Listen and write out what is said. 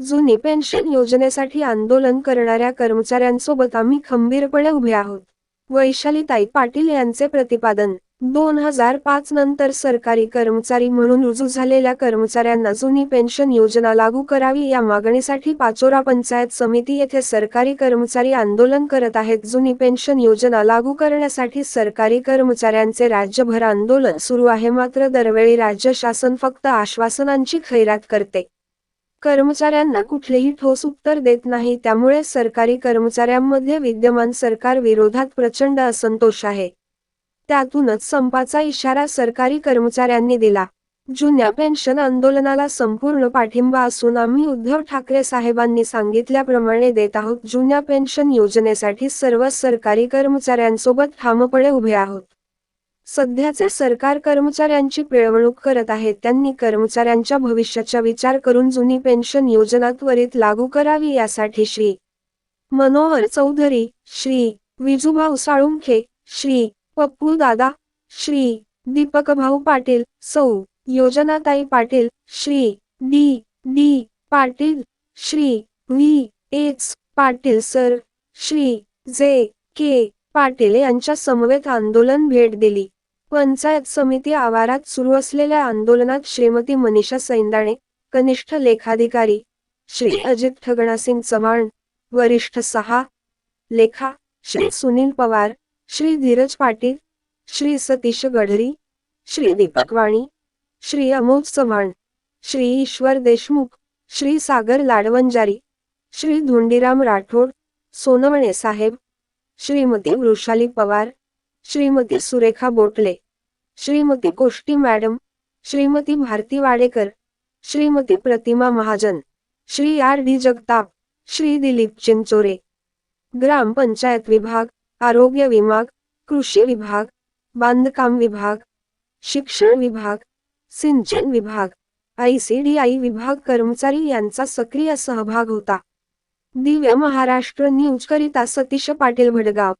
जुनी पेन्शन योजनेसाठी आंदोलन करणाऱ्या कर्मचाऱ्यांसोबत आम्ही खंबीरपणे उभे आहोत. वैशालीताई पाटील यांचे प्रतिपादन दोन हजार पाच नंतर सरकारी कर्मचारी म्हणून रुजू झालेल्या कर्मचाऱ्यांना जुनी पेन्शन योजना लागू करावी या मागणीसाठी पाचोरा पंचायत समिती येथे सरकारी कर्मचारी आंदोलन करत आहेत. जुनी पेन्शन योजना लागू करण्यासाठी सरकारी कर्मचाऱ्यांचे राज्यभर आंदोलन सुरू आहे. मात्र दरवेळी राज्य शासन फक्त आश्वासनांची खैरात करते. कर्मचाऱ्यांना कुठलेही ठोस उत्तर देत नाही त्यामुळे सरकारी कर्मचाऱ्यांमध्ये विद्यमान सरकार विरोधात प्रचंड असंतोष आहे. त्यातूनच संपाचा इशारा सरकारी कर्मचाऱ्यांनी दिला. जुन्या पेन्शन आंदोलनाला संपूर्ण पाठिंबा असून आम्ही उद्धव ठाकरे साहेबांनी सांगितल्याप्रमाणे देत आहोत जुन्या पेन्शन योजनेसाठी सर्व सरकारी कर्मचाऱ्यांसोबत ठामपणे उभे आहोत. सध्याचे सरकार कर्मचाऱ्यांची पिळवणूक करत आहे. त्यांनी कर्मचाऱ्यांच्या भविष्याचा विचार करून जुनी पेन्शन योजना त्वरित लागू करावी यासाठी श्री. मनोहर चौधरी श्री. विजूभाऊ साळुंखे श्री. पप्पू दादा श्री. दीपक भाऊ पाटील सौ. योजनाताई Patil Shri. D. D. Patil Shri. V. H. Patil sir Shri. J. K. Patil यांच्या समवेत आंदोलन भेट दिली. पंचायत समिती आवारात सुरू असलेल्या आंदोलनात श्रीमती मनीषा सैंदाणे कनिष्ठ लेखाधिकारी श्री अजित ठगणासिंग चव्हाण वरिष्ठ सहा लेखा श्री सुनील पवार श्री धीरज पाटील श्री सतीश गढरी श्री दीपक वाणी श्री अमोद चव्हाण श्री ईश्वर देशमुख श्री सागर लाडवंजारी श्री धोंडीराम राठोड सोनवणे साहेब Shrimati Vrushali Pawar Shrimati Surekha Botle Shrimati Koshti madam Shrimati Bharti Wadekar Shrimati Pratima Mahajan Shri R D Jagtap Shri Dilip Chinchore. Gram panchayat विभाग आरोग्य विभाग कृषी विभाग बांधकाम विभाग शिक्षण विभाग सिंचन विभाग आयसीडीआय विभाग कर्मचारी यांचा सक्रिय सहभाग होता. दिव्य महाराष्ट्र न्यूज करिता सतीश पाटील भडगाव.